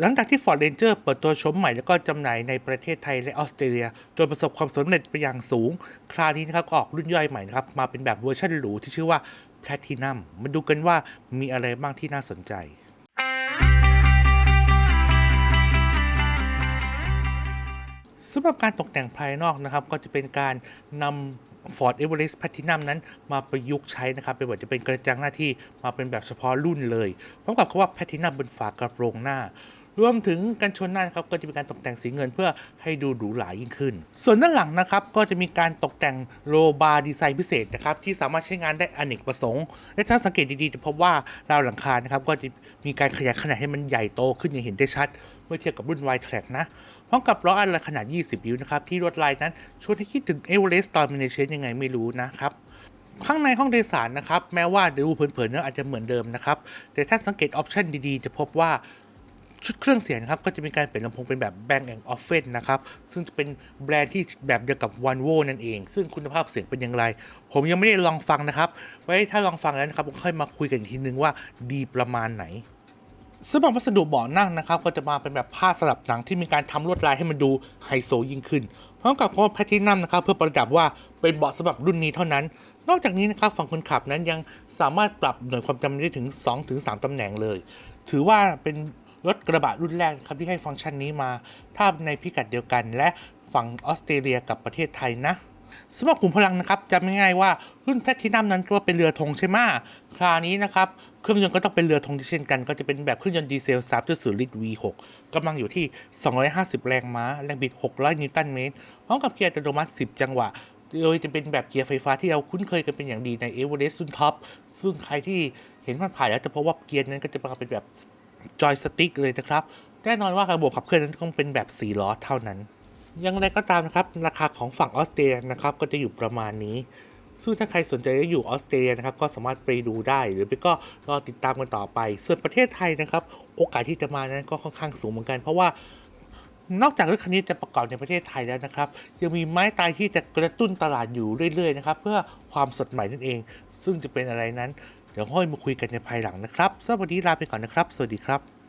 หลังจากที่ Ford Ranger เปิดตัวชมใหม่แล้วก็จำหน่ายในประเทศไทยและออสเตรเลีย จนประสบความสำเร็จไปอย่างสูง คราวนี้นะครับก็ออกรุ่นย่อยใหม่นะครับ มาเป็นแบบเวอร์ชันหรูที่ชื่อว่า Platinum มาดูกันว่ามีอะไรบ้างที่น่าสนใจสำหรับการตกแต่งภายนอกนะครับก็จะเป็นการนำ Ford Everest Platinum นั้นมาประยุกต์ใช้นะครับเป็นแบบจะเป็นกระจังหน้าที่มาเป็นแบบเฉพาะรุ่นเลยพร้อมกับคำว่า Platinum บนฝากระโปรงหน้า รวมถึงกันชนหน้านะครับก็จะมีการตกแต่งสีเงินเพื่อให้ดูหรูหรายิ่งขึ้น ส่วนด้านหลังนะครับก็จะมีการตกแต่งโลบาร์ดีไซน์พิเศษนะครับที่สามารถใช้งานได้อเนกประสงค์และถ้าสังเกตดีๆจะพบว่าราวหลังคานะครับก็จะมีการขยายขนาดให้มันใหญ่โตขึ้นอย่างเห็นได้ชัด เมื่อเทียบกับรุ่น y t r a c นะพร้อมกับล้ออันละขนาด 20 นิ้วนะครับที่ลวดลายนั้นชวนให้คิดถึง Everest Domination ยังไงไม่รู้นะครับข้างในห้องโดยสารนะครับ แม้ว่าดูเผินๆเนื้ออาจจะเหมือนเดิมนะครับ แต่ถ้าสังเกตออปชันดีๆ จะพบว่า ชุดเครื่องเสียงนะครับก็จะมีการเปลี่ยนลำโพงเป็นแบบ Bang Olufsen นะครับ ซึ่งจะเป็นแบรนด์ที่แบบเดียวกับ o n v o นั่นเอง ซึ่งคุณภาพเสียงเป็นอย่างไร ผมยังไม่ได้ลองฟังนะครับ ไว้ถ้าลองฟังแล้วนะครับผมค่อยมาคุยกันอีกทีนึงว่าดีประมาณไหนสำหรับวัสดุเบาะนั่งนะครับ ก็จะมาเป็นแบบผ้าสลับหนังที่มีการทำลวดลายให้มันดูไฮโซยิ่งขึ้นพร้อมกับคำว่าแพทินัมนะครับ เพื่อประดับว่าเป็นเบาะสำหรับรุ่นนี้เท่านั้น นอกจากนี้นะครับฝั่งคนขับนั้นยังสามารถปรับหน่วยความจำได้ถึง 2-3 ตำแหน่งเลย ถือว่าเป็น รถกระบะรุ่นแรกครับที่ให้ฟังก์ชันนี้มา ถ้าในพิกัดเดียวกัน และฝั่งออสเตรเลียกับประเทศไทยนะสำหรับกลุ่มพลังนะครับจำง่ายๆว่ารุ่นแพลทินัมนั้นก็เป็นเรือธงใช่ไหมคราวนี้นะครับเครื่องยนต์ก็ต้องเป็นเรือธงเช่นกัน ก็จะเป็นแบบเครื่องยนต์ดีเซล 3.0 ลิตร V6 กำลังอยู่ที่ 250 แรงม้า แรงบิด 600 นิวตันเมตร พร้อมกับเกียร์อัตโนมัติ 10 จังหวะ โดยจะเป็นแบบเกียร์ไฟฟ้าที่เราคุ้นเคยกันเป็นอย่างดีใน e v e r e s t รุ่นท็อป ซึ่งใครที่เห็นมันผ่านแล้วจะพบว่าเกียร์นั้นก็จะมาเป็นแบบ จอยสติ๊กเลยนะครับ แน่นอนว่าระบบขับเคลื่อนนั้นต้องเป็นแบบ 4 ล้อเท่านั้น อย่างไรก็ตามนะครับ ราคาของฝั่งออสเตรียนะครับ ก็จะอยู่ประมาณนี้ ซึ่งถ้าใครสนใจจะอยู่ออสเตรียนะครับ ก็สามารถไปดูได้ หรือไปก็รอติดตามกันต่อไป ส่วนประเทศไทยนะครับ โอกาสที่จะมานั้นก็ค่อนข้างสูงเหมือนกัน เพราะว่านอกจากรถคันนี้จะประกอบในประเทศไทยแล้วนะครับ ยังมีไม้ตายที่จะกระตุ้นตลาดอยู่เรื่อยๆนะครับ เพื่อความสดใหม่นั่นเอง ซึ่งจะเป็นอะไรนั้น เดี๋ยวค่อยมาคุยกันในภายหลังนะครับสำหรับวันนี้ลาไปก่อนนะครับ สวัสดีครับ